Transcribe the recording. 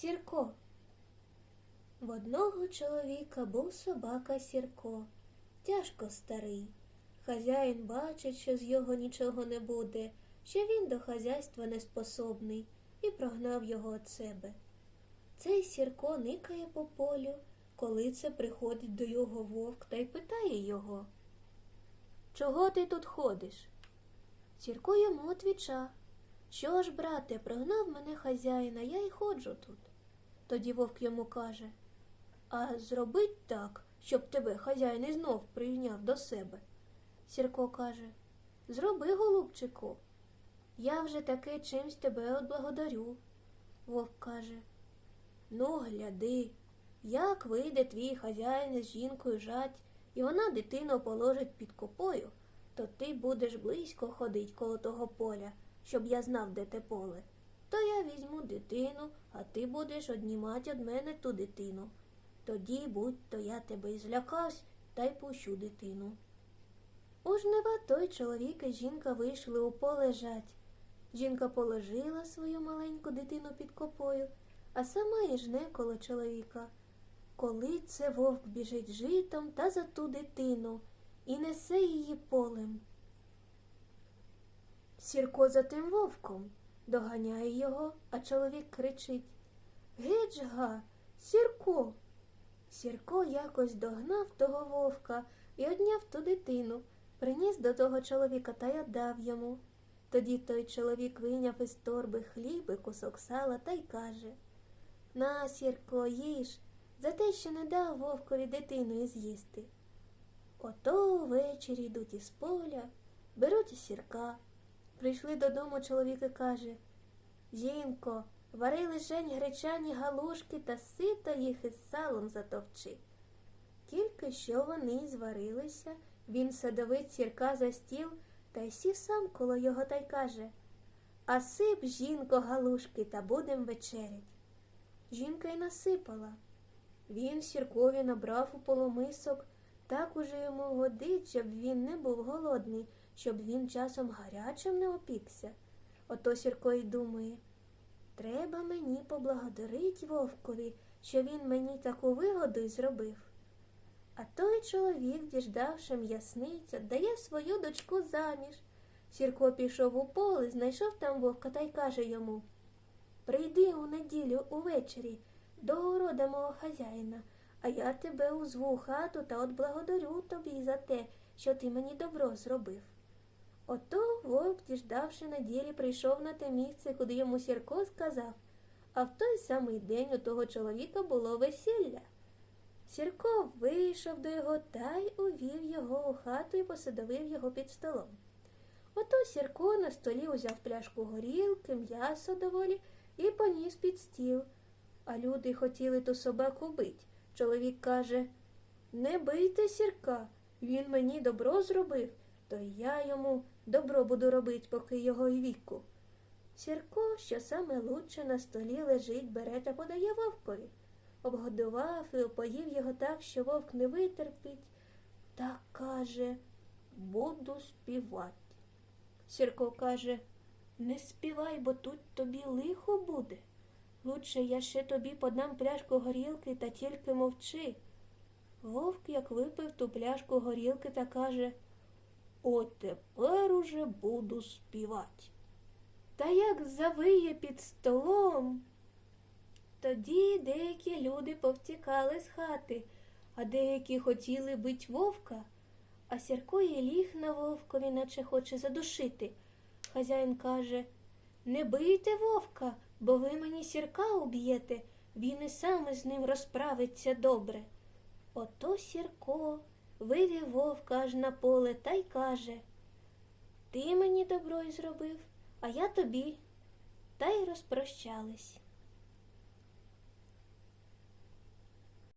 Сірко. В одного чоловіка був собака Сірко, тяжко старий. Хазяїн бачить, що з його нічого не буде, що він до хазяйства неспособний, і прогнав його від себе. Цей Сірко никає по полю, коли це приходить до його вовк та й питає його. Чого ти тут ходиш? Сірко йому отвіча. Що ж, брате, прогнав мене хазяїна, я й ходжу тут. Тоді вовк йому каже А зробить так, щоб тебе хазяїн і знов прийняв до себе. Сірко каже Зроби, голубчику, я вже таки чимсь тебе отблагодарю. Вовк каже Ну, гляди, як вийде твій хазяїн із жінкою жать, і вона дитину положить під копою, то ти будеш близько ходить коло того поля, щоб я знав, де те поле. То я візьму дитину, а ти будеш однімати від мене ту дитину. Тоді будь то я тебе злякавсь та й пущу дитину. У жнива той чоловік і жінка вийшли у поле жать. Жінка положила свою маленьку дитину під копою, а сама і жне коло чоловіка. Коли це вовк біжить житом та за ту дитину і несе її полем. Сірко за тим вовком доганяє його, а чоловік кричить Геть га, Сірко. Сірко якось догнав того вовка і одняв ту дитину, приніс до того чоловіка та й отдав йому. Тоді той чоловік вийняв із торби хліб і кусок сала та й каже На, Сірко, їж, за те, що не дав вовкові дитину і з'їсти. Ото ввечері йдуть із поля, беруть сірка. Прийшли додому чоловік і каже Жінко, вари лишень гречані галушки та сито їх із салом затовчи. Тільки що вони зварилися, він садовить сірка за стіл та й сів сам коло його та й каже А сип, жінко, галушки, та будем вечерять. Жінка й насипала. Він сіркові набрав у поломисок, так уже йому годить, щоб він не був голодний, щоб він часом гарячим не опікся. Ото Сірко й думає, треба мені поблагодарить вовкові, що він мені таку вигоду й зробив. А той чоловік, діждавши м'ясницю, дає свою дочку заміж. Сірко пішов у поле, знайшов там вовка та й каже йому Прийди у неділю увечері до города мого хазяїна, а я тебе узву хату та от благодарю тобі за те, що ти мені добро зробив. Ото вовк, діждавши неділі, прийшов на те місце, куди йому Сірко сказав, а в той самий день у того чоловіка було весілля. Сірко вийшов до його та й увів його у хату і посадовив його під столом. Ото Сірко на столі узяв пляшку горілки, м'ясо доволі і поніс під стіл. А люди хотіли ту собаку бить. Чоловік каже Не бийте сірка, він мені добро зробив, то я йому добро буду робить, поки його й віку. Сірко, що саме лучше на столі лежить, бере та подає вовкові. Обгодував і опоїв його так, що вовк не витерпить, та каже Буду співати. Сірко каже Не співай, бо тут тобі лихо буде. Лучше я ще тобі подам пляшку горілки та тільки мовчи. Вовк, як випив ту пляшку горілки та каже От тепер уже буду співати. Та як завиє під столом. Тоді деякі люди повтікали з хати, а деякі хотіли бить вовка, а Сірко і ліг на вовкові, наче хоче задушити. Хазяїн каже Не бийте вовка, бо ви мені сірка уб'єте, він і сам із ним розправиться добре. Ото Сірко вивів вовка аж на поле та й каже Ти мені добро й зробив, а я тобі. Та й розпрощались.